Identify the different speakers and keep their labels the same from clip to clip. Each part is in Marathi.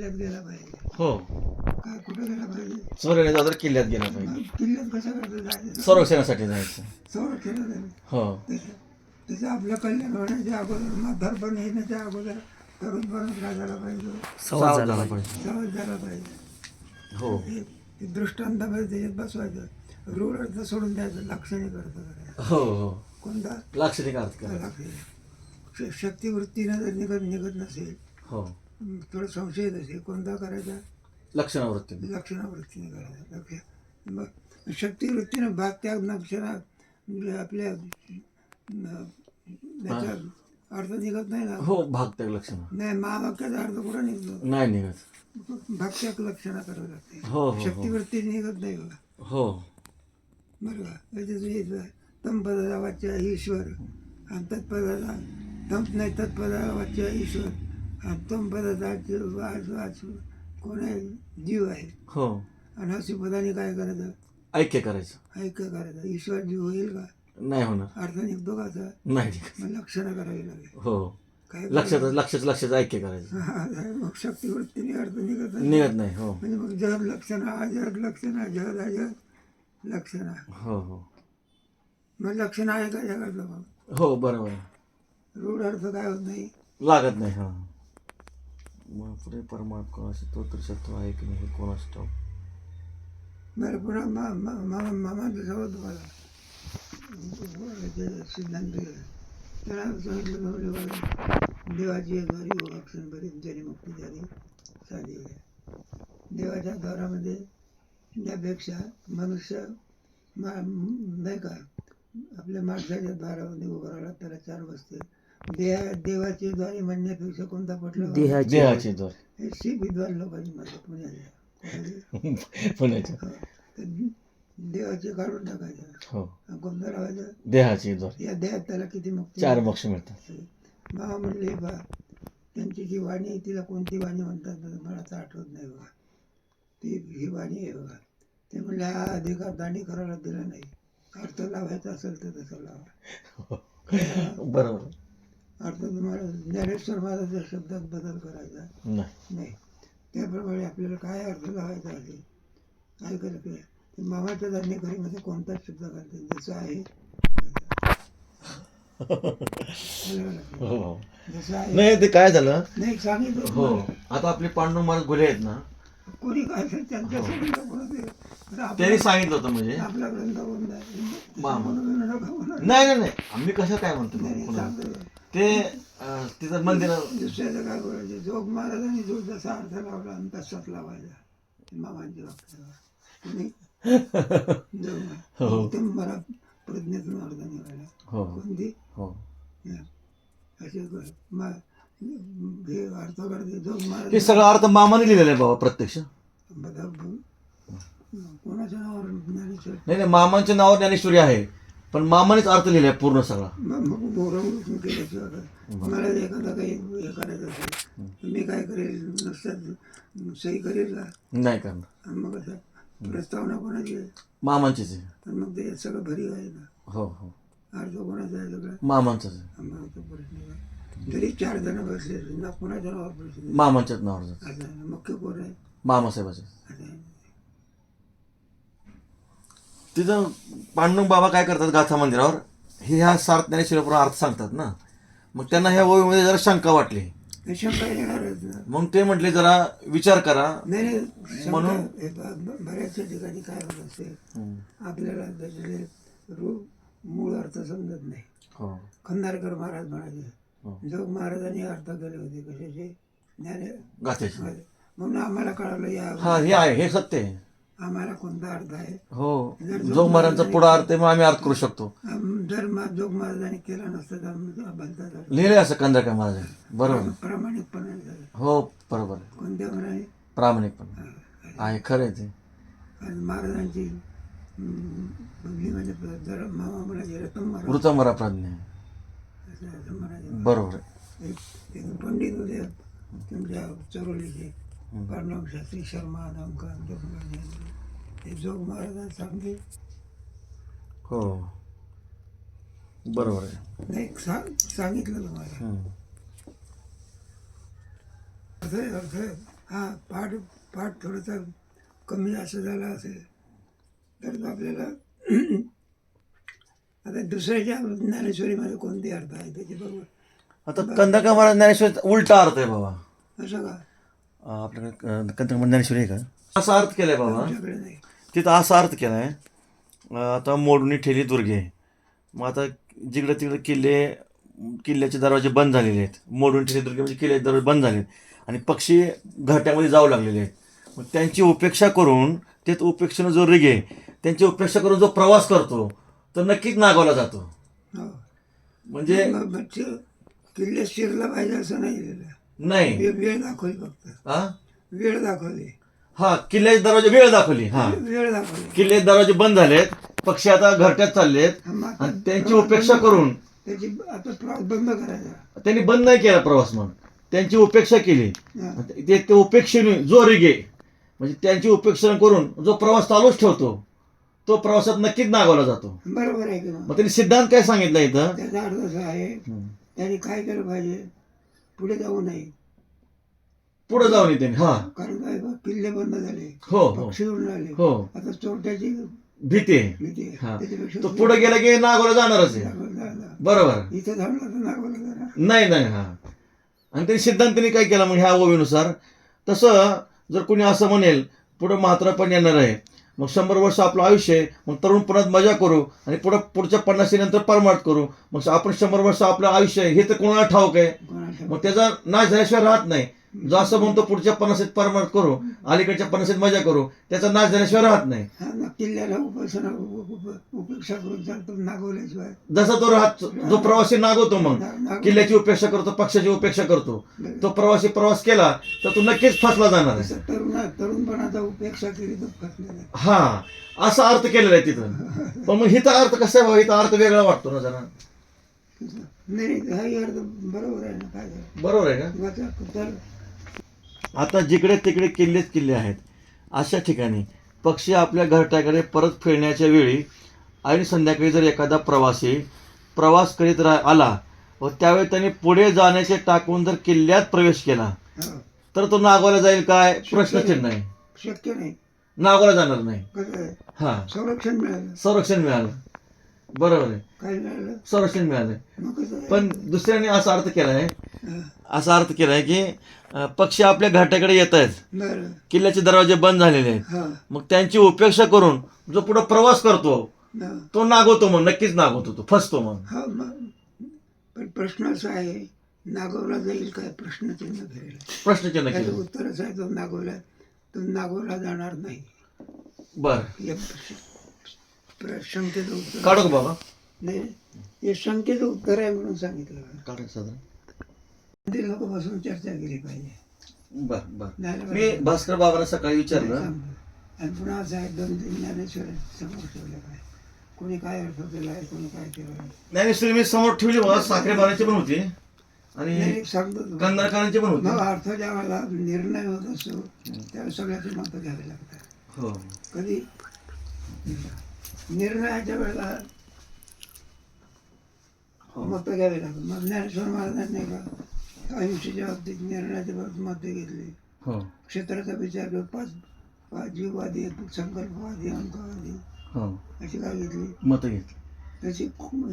Speaker 1: किल्ल्यात गेला पाहिजे.
Speaker 2: हो.
Speaker 1: काय कुठं गेला पाहिजे?
Speaker 2: तर किल्ल्यात गेला पाहिजे.
Speaker 1: किल्ल्यात करतो जायचं?
Speaker 2: संरक्षणासाठी जायचं.
Speaker 1: संरक्षणासाठी
Speaker 2: हो.
Speaker 1: त्याचं आपलं कल्याण होण्याच्या अगोदर म्हातारपण येण्याच्या अगोदर तरुणपणात काय झाला पाहिजे
Speaker 2: सावध झाला पाहिजे.
Speaker 1: सावध झाला पाहिजे.
Speaker 2: हो.
Speaker 1: हे- हे दृष्टांतामध्ये त्याच्यात बसवायचं. रूढ अर्थ सोडून द्यायचं लाक्षणिक अर्थ करायचा.
Speaker 2: हो हो.
Speaker 1: कोणता?
Speaker 2: लाक्षणिक अर्थ
Speaker 1: लाक्षणिक. श- शक्तिवृत्तीनं जर निघत निघत नसेल
Speaker 2: हं,
Speaker 1: थोडं संशय असेल कोणता करायचा?
Speaker 2: लक्षणावृत्ती.
Speaker 1: लक्षणावृत्तीने करायचा. लक्ष मग शक्तिवृत्तीनं भाग त्याग लक्षणा म्हणजे आपल्या त्याचा अर्थ निघत नाही ना?
Speaker 2: हो भाग त्याग लक्षण.
Speaker 1: नाही महावाक्याचा अर्थ कुठं निघतो?
Speaker 2: नाही निघत.
Speaker 1: भाग लक्षणा करावं लागते.
Speaker 2: हो हो हो.
Speaker 1: शक्तिवृत्ती निघत नाही बघा.
Speaker 2: हो.
Speaker 1: बरं का? त्याच्यात तम पदाचा वाच्य ईश्वर. आणि तत्पदाचा तम नाही तत्पदाचा वाच्य ईश्वर. पदाचा वाच वाच कोण आहे जीव आहे.
Speaker 2: हो.
Speaker 1: आणि अशी पदाने काय करायचं?
Speaker 2: ऐक्य करायचं.
Speaker 1: ऐक्य करायचं. ईश्वर जीव होईल का?
Speaker 2: नाही होणार.
Speaker 1: अर्थ निघतो का असा
Speaker 2: नाही
Speaker 1: लक्षणं करावी लागेल.
Speaker 2: हो.
Speaker 1: काय
Speaker 2: लक्षात लक्षात लक्षात ऐक्य करायचं?
Speaker 1: मग शक्तिवृत्तीने अर्थ निघत नाही.
Speaker 2: निघत नाही हो.
Speaker 1: म्हणजे मग जग लक्षण अजग लक्षण जग अजग लक्षण.
Speaker 2: हो हो.
Speaker 1: मग लक्षण आहे का जगातलं मग?
Speaker 2: हो बरोबर
Speaker 1: रूढ अर्थ काय होत नाही?
Speaker 2: लागत नाही हा. मग पुढे परमात्मा कोणाशी तो तर आहे की नाही हे कोणास ठाऊक
Speaker 1: बरं पुन्हा मा मा मामा मामाचं जवळ तुम्हाला ते सिद्धांत त्याला सांगितलं म्हणजे बघा देवाची द्वारी अक्षण बरीच जरी मुक्ती झाली साधी आहे देवाच्या द्वारामध्ये त्यापेक्षा मनुष्य मा नाही का आपल्या माणसाच्या द्वारामध्ये उभं राहिला त्याला चार बसते देहा देवाची द्वारी म्हणण्यापेक्षा कोणता पटला
Speaker 2: देहाचे द्वार.
Speaker 1: हे शी विद्वान लोकांनी म्हणतात पुण्याच्या
Speaker 2: पुण्याच्या.
Speaker 1: तर देवाचे काढून टाकायचं.
Speaker 2: हो.
Speaker 1: कोणतं लावायचं
Speaker 2: देहाचे द्वार.
Speaker 1: या देहात त्याला किती मुक्ती
Speaker 2: चार मोक्ष मिळतात.
Speaker 1: बाबा म्हणले बा त्यांची जी वाणी आहे तिला कोणती वाणी म्हणतात? तर मला आता आठवत नाही बघा ती ही वाणी आहे बघा ते म्हणले हा अधिकार दांडी करायला दिला नाही. अर्थ लावायचा असेल तर तसं लावा.
Speaker 2: बरोबर.
Speaker 1: अर्थ तुम्हाला ज्ञानेश्वर महाराजाच्या शब्दात बदल करायचा.
Speaker 2: नाही.
Speaker 1: नाही. त्याप्रमाणे आपल्याला काय अर्थ लावायचा असेल काय करायचं आहे? ते मामाच्या धान्यकरीमध्ये कोणताच शब्द घालते जसं आहे. तसं.
Speaker 2: हो.
Speaker 1: जसं आहे.
Speaker 2: नाही ते काय झालं?
Speaker 1: नाही सांगितलं
Speaker 2: हो. आता आपले पांडू महाराज गुले आहेत ना.
Speaker 1: कोणी काय असेल त्यांच्यासाठी आपला-
Speaker 2: त्यांनी सांगितलं होतं म्हणजे.
Speaker 1: आपला ग्रंथ. म्हणून.
Speaker 2: नाही नाही नाही. आम्ही कसं काय म्हणतो?
Speaker 1: नाही.
Speaker 2: ते अं, तिथं मंदिर
Speaker 1: दुसऱ्याचं काय बोलायचं? जोग महाराजांनी जो जसा अर्थ लावला आणि तसाच लावायचा. मामांची वाक्य तुम्ही जोग महाराज.
Speaker 2: हो.
Speaker 1: ते मला प्रज्ञेतून अर्थ निघाला.
Speaker 2: हो.
Speaker 1: कोणती?
Speaker 2: हो.
Speaker 1: असे कर- मा- हे अर्थ करते जोग महाराज
Speaker 2: हे सगळं अर्थ मामाने लिहिलेलं आहे बाबा प्रत्यक्ष.
Speaker 1: बघा, ब- कोणाच्या नावावर ज्ञानेश्वर.
Speaker 2: नाही नाही मामांच्या नावावर ज्ञानेश्वरी आहे. पण मामानेच अर्थ लिहिलाय पूर्ण सगळा.
Speaker 1: मग मग बोरं केल्याशिवाय काय? मला एखादा काही हे करायचं असेल तर मी काय करेल? नुसतं सही करेल का?
Speaker 2: नाही करणार.
Speaker 1: मग असं प्रस्तावना कोणाची आहे?
Speaker 2: मामांचीच आहे.
Speaker 1: मग ते सगळं भरी आहे ना?
Speaker 2: हो हो.
Speaker 1: अर्थ कोणाचा आहे सगळं?
Speaker 2: मामांचंच आहे.
Speaker 1: मग प्रश्न? जरी चार जण बसले ना? कोणाच्या नावावर प्रश्न
Speaker 2: मामांच्याच नावावर.
Speaker 1: मुख्य कोण आहे?
Speaker 2: मामासाहेबाचे
Speaker 1: असं आहे.
Speaker 2: तिथं पांडुरंग बाबा काय करतात गाथा मंदिरावर? हे ह्या सार्थ ज्ञानेश्वरीपूर्ण अर्थ सांगतात ना. मग त्यांना ह्या ओळीमध्ये जरा शंका वाटली.
Speaker 1: शंका
Speaker 2: मग ते म्हटले जरा विचार करा.
Speaker 1: नाही नाही शंका-
Speaker 2: म्हणून-
Speaker 1: हे ब- बऱ्याचशा ठिकाणी काय होत असते आपल्याला त्याच्यातले रू मूळ अर्थ समजत नाही.
Speaker 2: हो.
Speaker 1: खंदारकर महाराज म्हणाले
Speaker 2: हो.
Speaker 1: जोग महाराजांनी अर्थ केले होते कशाचे? ज्ञाने
Speaker 2: गाथ्याची
Speaker 1: म्हणून आम्हाला कळालं या
Speaker 2: हा हे आहे हे सत्य आहे.
Speaker 1: आम्हाला कोणता अर्थ आहे?
Speaker 2: हो. जोग महाराजांचा पुढा अर्थ आहे मग आम्ही अर्थ करू शकतो.
Speaker 1: जर मा जोग महाराजांनी केला नसता तर आम्ही भलता झाला.
Speaker 2: लिहिले असं कंदरकर महाराज. बरोबर.
Speaker 1: प्रामाणिकपणे झालं
Speaker 2: हो बरोबर. आहे.
Speaker 1: कोणत्या म्हणाने
Speaker 2: प्रामाणिकपणे आहे खरं आहे ते.
Speaker 1: महाराजांची हम्म, म्हणजे जर मामा म्हणायचे रतन महाराज
Speaker 2: वृतमरा प्राज्ञा. आहे.
Speaker 1: असं असं म्हणायचे
Speaker 2: बरोबर आहे.
Speaker 1: एक एक पंडित होते तुमच्या चरोलीचे. कर्णव शास्त्री शर्मा ते जोग महाराज सांगते
Speaker 2: हो बरोबर आहे.
Speaker 1: नाही सांग सांगितलं तुम्हाला. अर्थ आहे, अर्थ. हा पाठ पाठ थोडासा कमी जास्त झाला असेल तर आपल्याला आता दुसऱ्याच्या ज्ञानेश्वरीमध्ये कोणते अर्थ आहे त्याचे बरोबर
Speaker 2: आता कंदका महाराज ज्ञानेश्वर उलटा अर्थ आहे बाबा.
Speaker 1: असं का?
Speaker 2: आपल्याकडे महाराज ज्ञानेश्वर आहे का? असा अर्थ केलाय बाबा.
Speaker 1: आमच्याकडे नाही.
Speaker 2: तिथं असा अर्थ केला आहे आता मोडून ठेली दुर्गे. मग आता जिकडे तिकडे किल्ले किल्ल्याचे दरवाजे बंद झालेले आहेत. मोडून ठेली दुर्गे म्हणजे किल्ल्याचे दरवाजे बंद झाले आहेत. आणि पक्षी घाट्यामध्ये जाऊ लागलेले आहेत. मग त्यांची उपेक्षा करून ते उपेक्षेनं जो रिगे त्यांची उपेक्षा करून जो प्रवास करतो तर नक्कीच नागावला जातो.
Speaker 1: हो.
Speaker 2: म्हणजे
Speaker 1: किल्ले शिरला पाहिजे असं नाही.
Speaker 2: नाही.
Speaker 1: वे- वेळ दाखवली फक्त.
Speaker 2: हा
Speaker 1: वेळ दाखवली.
Speaker 2: हा किल्ल्याचे दरवाजे वेळ दाखवली हा.
Speaker 1: वेळ दाखवली.
Speaker 2: किल्ल्याचे दरवाजे बंद झालेत पक्षी आता घरट्यात चाललेत
Speaker 1: मग आता
Speaker 2: आणि त्यांची उपेक्षा करून.
Speaker 1: त्याची आता प्रवास बंद करायचा.
Speaker 2: त्यांनी बंद नाही केला प्रवास मग त्यांची उपेक्षा केली.
Speaker 1: हा.
Speaker 2: ते ते उपेक्षेने जो रिगे म्हणजे त्यांची उपेक्षा करून जो प्रवास चालूच ठेवतो तो प्रवासात नक्कीच नागावला जातो.
Speaker 1: बरोबर आहे की मग
Speaker 2: मग त्यांनी सिद्धांत काय सांगितलं इथं?
Speaker 1: त्याचा अर्थ असा आहे त्यांनी काय केलं पाहिजे? पुढे जाऊ नये.
Speaker 2: पुढे जाऊन त्यांनी हा.
Speaker 1: कारण काय बा, किल्ले बंद झाले.
Speaker 2: हो हो.
Speaker 1: पक्षी उडून आले
Speaker 2: हो.
Speaker 1: आता चोरट्याची
Speaker 2: भीती आहे.
Speaker 1: भीती आहे.
Speaker 2: हा.
Speaker 1: त्याच्यापेक्षा
Speaker 2: तो पुढे गेला की नागावला जाणारच आहे.
Speaker 1: नागोला.
Speaker 2: बरोबर.
Speaker 1: इथं थांबला तर नागोला जाणार
Speaker 2: नाही नाही हा. आणि त्यांनी सिद्धांतांनी काय केलं मग ह्या ओवीनुसार? तसं जर कोणी असं म्हणेल पुढं म्हातारा पण येणार आहे. मग शंभर वर्ष आपलं आयुष्य आहे मग तरुणपणात मजा करू आणि पुढं पुढच्या पन्नासी नंतर परमार्थ करू. मग आपण शंभर वर्ष आपलं आयुष्य आहे हे तर कोणाला ठाऊक आहे? मग त्याचा नाश झाल्याशिवाय राहत नाही. जो असं म्हणतो पुढच्या पन्नासीत परमार्थ करू अलीकडच्या पन्नासीत मजा करू त्याचा नाश झाल्याशिवाय राहत नाही.
Speaker 1: हा किल्ल्याला उपासना उपेक्षा करून नागवल्याशिवाय.
Speaker 2: जसा तो राहत जो प्रवासी नागवतो मग किल्ल्याची उपेक्षा करतो पक्षाची उपेक्षा करतो. तो प्रवासी प्रवास केला तर तो नक्कीच फसला जाणार
Speaker 1: तरुणा तरुणपणाचा उपेक्षा केली तर
Speaker 2: हा असा अर्थ केलेला आहे तिथं. पण मग हिचा अर्थ कसा आहे हिचा अर्थ वेगळा वाटतो ना जरा.
Speaker 1: नाही अर्थ बरोबर आहे ना काय?
Speaker 2: बरोबर आहे का? आता जिकडे तिकडे किल्लेच किल्ले आहेत. अशा ठिकाणी पक्षी आपल्या घरट्याकडे परत फिरण्याच्या वेळी आणि संध्याकाळी जर एखादा प्रवासी प्रवास करीत रा आला व त्यावेळी त्यांनी पुढे जाण्याचे टाकून जर किल्ल्यात प्रवेश केला तर तो नागवाला जाईल काय? प्रश्नचिन्ह नाही.
Speaker 1: शक्य नाही.
Speaker 2: नागवाला जाणार नाही. हा.
Speaker 1: संरक्षण मिळालं.
Speaker 2: संरक्षण मिळालं. बरोबर आहे. संरक्षण मिळालं? पण दुसऱ्याने असा अर्थ केला आहे असा अर्थ केला आहे की पक्षी आपल्या घाटाकडे येत आहेत किल्ल्याचे दरवाजे बंद झालेले आहेत. मग त्यांची उपेक्षा करून जो पुढे प्रवास करतो. तो नागवतो मग नक्कीच नागवतो तो फसतो मग
Speaker 1: मग. पण प्रश्न असा आहे नागवला जाईल काय? प्रश्नचिन्ह
Speaker 2: प्रश्नचिन्ह
Speaker 1: त्याचं उत्तर असं आहे तो नागवला तो नागवला जाणार नाही.
Speaker 2: बर.
Speaker 1: या प्रश्न- प्र- शंकेचं उत्तर
Speaker 2: काढू बाबा?
Speaker 1: नाही हे शंकेचं उत्तर आहे म्हणून सांगितलं.
Speaker 2: काढू साधारण.
Speaker 1: ते लोक बसून चर्चा केली पाहिजे.
Speaker 2: बर बर.
Speaker 1: नाही
Speaker 2: मी भास्कर बाबांना सकाळी विचारलं.
Speaker 1: आणि पुन्हा आहे दोन तीन ज्ञानेश्वर समोर ठेवले पाहिजे. कोणी काय अर्थ केला कोणी काय केलं.
Speaker 2: ज्ञानेश्वरी मी समोर ठेवली बाबा साखरे बाबांची पण होती. आणि
Speaker 1: सांगतो.
Speaker 2: कंदारकरांची पण होती.
Speaker 1: अर्थ ज्या वेळेला निर्णय होत असतो त्यावेळेस सगळ्याचे मतं घ्यावे लागतात.
Speaker 2: हो.
Speaker 1: कधी? निर्णयाच्या वेळेला
Speaker 2: हो.
Speaker 1: मतं घ्यावी लागतात. मग ज्ञानेश्वर महाराजांनी का अहिंसेच्या बाबतीत निर्णयाच्या बाबतीत मतं घेतली.
Speaker 2: हो.
Speaker 1: क्षेत्राचा विचार करून पाच पाच जीववादी संकल्पवादी अंकवादी
Speaker 2: हो.
Speaker 1: अशी काय घेतली?
Speaker 2: मत घेतली.
Speaker 1: तशी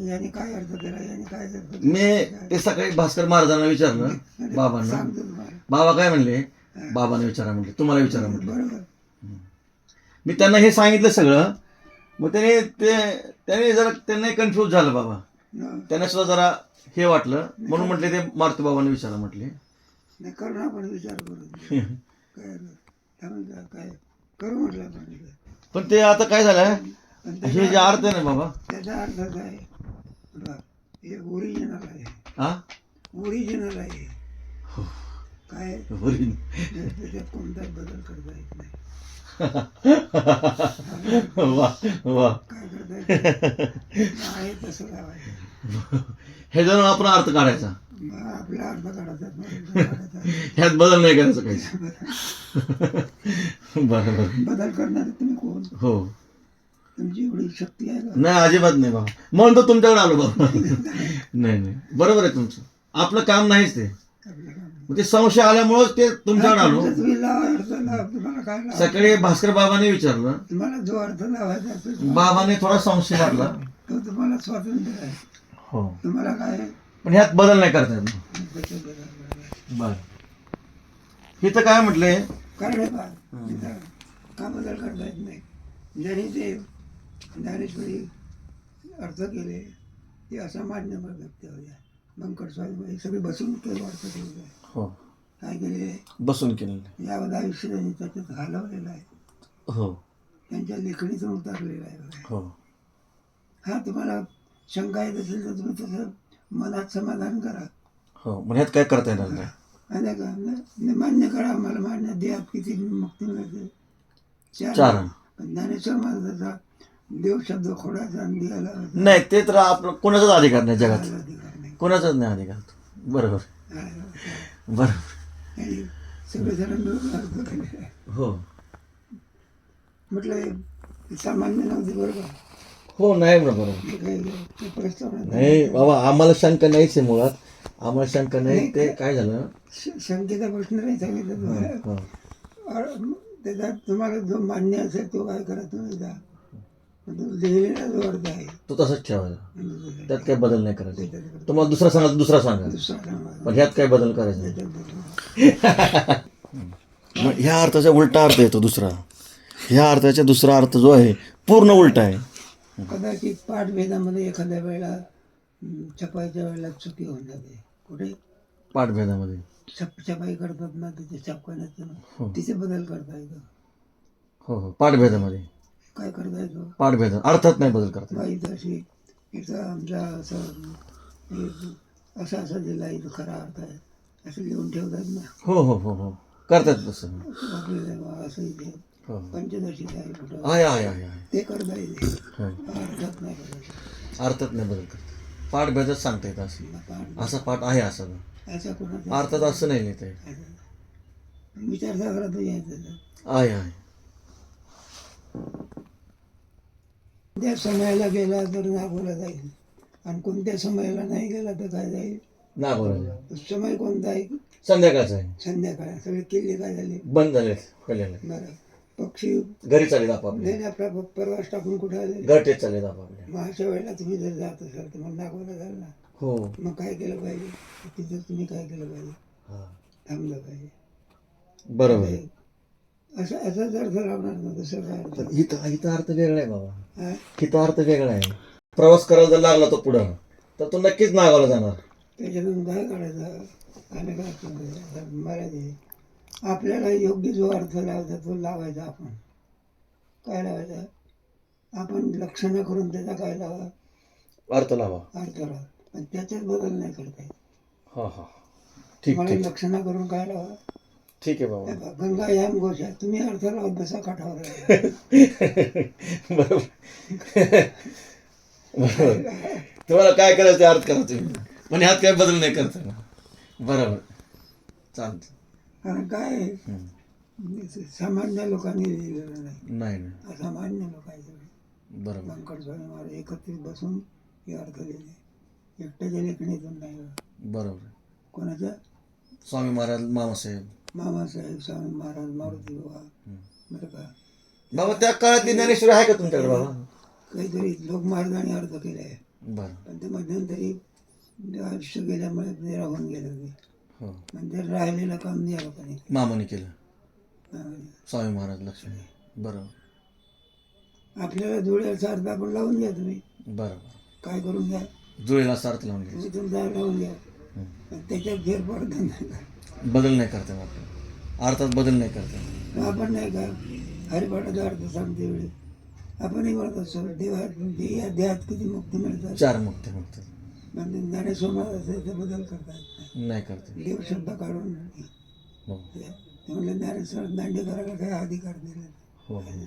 Speaker 1: याने काय अर्थ केला याने काय अर्थ
Speaker 2: मी ते सकाळी भास्कर महाराजांना विचारलं बाबांना.
Speaker 1: सांगतो तुम्हाला
Speaker 2: बाबा काय म्हणले? बाबांना विचारा म्हटले तुम्हाला विचारा म्हटलं.
Speaker 1: बरोबर.
Speaker 2: मी त्यांना हे सांगितलं सगळं मग त्याने ते त्याने जरा त्यांनाही कन्फ्यूज झालं बाबा.
Speaker 1: न-
Speaker 2: त्यांना सुद्धा जरा हे वाटलं. म्हणून म्हटले ते मारुती बाबांना विचारा म्हटले.
Speaker 1: नाही करू ना आपण विचार करू. काय त्यामुळे काय- काय? करू म्हटलं आपण
Speaker 2: पण ते आता काय झालं? हे जे अर्थ आहे ना बाबा.
Speaker 1: त्याचा अर्थ काय बघ, हे ओरिजिनल आहे.
Speaker 2: हा?
Speaker 1: ओरिजिनल आहे.
Speaker 2: हो.
Speaker 1: काय?
Speaker 2: बरी.
Speaker 1: त्याच्यात कोणताही बदल करता येत नाही.
Speaker 2: वा वा.
Speaker 1: काय करता येत नाही. आहे तसं लावायचं.
Speaker 2: हे आपण अर्थ काढायचा.
Speaker 1: आपला अर्थ काढायचा.
Speaker 2: ह्यात बदल नाही करायचा काहीच. बरं बरं.
Speaker 1: बदल करणारे तुम्ही कोण?
Speaker 2: हो.
Speaker 1: तुमची एवढी शक्ती आहे का?
Speaker 2: नाही अजिबात नाही बाबा. म्हणून तर तुमच्याकडे आलो बाबा. नाही नाही. बरोबर आहे तुमचं. आपलं काम नाहीच ते. ते संशय आल्यामुळंच ते तुमच्याकडे आलो. सकाळी भास्कर बाबाने विचारलं.
Speaker 1: तुम्हाला जो अर्थ लावायचा
Speaker 2: बाबाने थोडा संशय वाटला
Speaker 1: तो तुम्हाला स्वातंत्र्य आहे.
Speaker 2: हो.
Speaker 1: तुम्हाला काय?
Speaker 2: पण ह्यात बदल नाही करता येत.
Speaker 1: त्याच्यात बदल-
Speaker 2: बर. इथं काय म्हटलंय?
Speaker 1: कारण आहे पहा, इथं का बदल करता येत नाही? ज्यांनी ते ज्ञानेश्वरी अर्थ केले ते असामान्य व्यक्त होत्या बंकट स्वामी हे सगळे बसून केलं अर्थ आहे
Speaker 2: हो.
Speaker 1: काय आहे
Speaker 2: बसून केलेलं
Speaker 1: यावं आयुष्य त्यांनी त्याच्यात घालवलेलं आहे.
Speaker 2: हो.
Speaker 1: त्यांच्या लेखणीतून उतरलेलं आहे बघा.
Speaker 2: हो.
Speaker 1: हा तुम्हाला शंका येत असेल तर तुम्ही तसं मनात समाधान करा.
Speaker 2: हो ह्यात काय करता येणार नाही?
Speaker 1: आणि का? न- मान्य करा आम्हाला मान्य देहात किती मुक्ती मिळते.
Speaker 2: चार.
Speaker 1: ज्ञानेश्वर महाराजाचा देव शब्द खोडाचा आणि देहाला
Speaker 2: नाही ते तर आपलं कोणाचाच अधिकार नाही जगात.
Speaker 1: अधिकार नाही.
Speaker 2: कोणाचाच नाही अधिकार. बरोबर. बरोबर.
Speaker 1: आणि सगळे जण मिळून अर्थ केलेला आहे.
Speaker 2: हो.
Speaker 1: म्हटलं हे सामान्य नव्हते बरोबर.
Speaker 2: हो नाही ना बरोबर.
Speaker 1: ते नाही.
Speaker 2: बाबा आम्हाला शंका नाहीच आहे मुळात. आम्हाला शंका नाही. ते काय झालं?
Speaker 1: श- शंकेचा प्रश्न नाही सांगितलं तुम्हाला.
Speaker 2: हो.
Speaker 1: अ- त्याच्यात तुम्हाला जो मान्य असेल तो काय करा तुम्ही जा. पण तो लिहिलेला जो अर्थ आहे.
Speaker 2: तो तसंच ठेवायचा. त्यात काही बदल नाही करायचा. तुम्हाला दुसरा सांगा तर दुसरा सांगा.
Speaker 1: दुसरा सांगा.
Speaker 2: पण ह्यात काही बदल करायचा नाही. मग ह्या अर्थाचा उलटा अर्थ येतो दुसरा. ह्या अर्थाचा दुसरा अर्थ जो आहे पूर्ण उलटा आहे.
Speaker 1: कदाचित पाठभेदामध्ये एखाद्या वेळेला छपाईच्या वेळेला चुकी होऊन जाते. कुठे?
Speaker 2: पाठभेदामध्ये.
Speaker 1: छप छपाई करतात ना तिथे छापण्याचं
Speaker 2: हो.
Speaker 1: तिथे बदल करता येतो
Speaker 2: हो हो. पाठभेदामध्ये.
Speaker 1: काय करता येतो?
Speaker 2: पाठभेद अर्थात नाही बदल करता
Speaker 1: बाई अशी इथं आमचा असं असा असा दिला इथं खरा अर्थ आहे. असं लिहून ठेवतात ना.
Speaker 2: हो हो हो हो. करतात तसं.
Speaker 1: असं इथे पंचदशीत आहे कुठं
Speaker 2: आहे आहे आहे आहे.
Speaker 1: ते करता येते. अर्थात नाही करायचं
Speaker 2: अर्थात नाही बदल करत पाठभेदच सांगता येतं असं.
Speaker 1: पाठ
Speaker 2: असा पाठ आहे असा
Speaker 1: असं कोणाचा
Speaker 2: अर्थात असं नाही लिहित आहे
Speaker 1: विचारसागरात यायचं
Speaker 2: आहे आहे.
Speaker 1: त्या समयाला गेला तर नागोला जाईल. आणि कोणत्या समयाला नाही गेला तर काय जाईल?
Speaker 2: ना बरोबर
Speaker 1: तो समय कोणता आहे?
Speaker 2: संध्याकाळचं आहे.
Speaker 1: संध्याकाळ. सगळे किल्ले काय झाले?
Speaker 2: बंद झाले
Speaker 1: बरं. पक्षी
Speaker 2: घरी चालेल आपापले.
Speaker 1: नाही आपला परवास टाकून कुठे आले?
Speaker 2: घरटेच चालेल आपापले.
Speaker 1: मग अशा वेळेला तुम्ही जर जात असाल तर मग नागोला जाल ना.
Speaker 2: हो.
Speaker 1: मग काय केलं पाहिजे? तिथं तुम्ही काय केलं पाहिजे?
Speaker 2: हा.
Speaker 1: थांबलं पाहिजे.
Speaker 2: बरोबर. आहे.
Speaker 1: असं असाच अर्थ लावणार ना काय? अर्थ
Speaker 2: पण इथं इथं अर्थ वेगळा आहे बाबा.
Speaker 1: हा?
Speaker 2: इथं अर्थ वेगळा आहे. प्रवास करायला जर लागला तो पुढं तर तो नक्कीच नागावला जाणार.
Speaker 1: त्याच्यातून काय काढायचं अनेक अर्थ म्हणजे मराठी आपल्याला योग्य जो अर्थ लावायचा तो लावायचा आपण. काय लावायचा? आपण लक्षणं करून त्याचा काय लावा?
Speaker 2: अर्थ लावा.
Speaker 1: अर्थ लावा. पण त्याच्यात बदल नाही करता येत.
Speaker 2: हा हा. ठीक
Speaker 1: मला
Speaker 2: ठीक.
Speaker 1: लक्षणं करून काय लावा?
Speaker 2: ठीक आहे बाबा.
Speaker 1: गंगा याम घोषा तुम्ही अर्थ लावत बसा काठावर.
Speaker 2: बरोबर. तुम्हाला काय करायचं अर्थ करा तुम्ही पण ह्यात काय बदल नाही करता बरोबर. चालतं
Speaker 1: कारण काय आहे,
Speaker 2: हम्म.
Speaker 1: सामान्य लोकांनी लिहिलेलं नाही.
Speaker 2: नाही
Speaker 1: असामान्य लोकांचं
Speaker 2: बरोबर.
Speaker 1: व्यंकट स्वामी महाराज एकत्रित बसून हे अर्थ लिहिले. एकट्याच्या लेखणीतून नाही
Speaker 2: बरोबर.
Speaker 1: कोणाच्या?
Speaker 2: स्वामी महाराज मामासाहेब.
Speaker 1: मामासाहेब स्वामी महाराज मारुती बाबा. बरं का?
Speaker 2: बाबा त्या काळातली ज्ञानेश्वरी आहे का तुमच्याकडे बाबा?
Speaker 1: काहीतरी लोकमार्गाने अर्थ केले आहे
Speaker 2: बरं.
Speaker 1: पण ते मध्यंतरी आयुष्य गेल्यामुळे ते राहून गेले होते.
Speaker 2: हो
Speaker 1: म्हणजे राहिलेलं काम द्या लोकांनी
Speaker 2: मामाने केलं. स्वामी महाराज लक्ष्मी. बरोबर.
Speaker 1: आपल्याला जुळ्याचा अर्थ आपण लावून घ्या तुम्ही.
Speaker 2: बरोबर.
Speaker 1: काय करून घ्या?
Speaker 2: जुळेला सार्थ लावून घ्यायचं.
Speaker 1: तुम्ही तुमचा लावून. पण त्याच्यात फेर पडत नाही.
Speaker 2: बदल नाही करता आपल्याला अर्थात बदल नाही करता.
Speaker 1: आपण नाही का? हरिपाठाचा अर्थ सांगते वेळी आपणही म्हणत असतो देवात देहा देहात किती मुक्ती मिळतात.
Speaker 2: चार मुक्ती मुक्त
Speaker 1: म्हणजे ज्ञानेश्वर महाराज ते बदल करता येत
Speaker 2: नाही. करता येत.
Speaker 1: देव शब्द काढून
Speaker 2: हो.
Speaker 1: ते म्हणलं ज्ञानेश्वर दांडे करायला काय अधिकार दिले
Speaker 2: हो हो.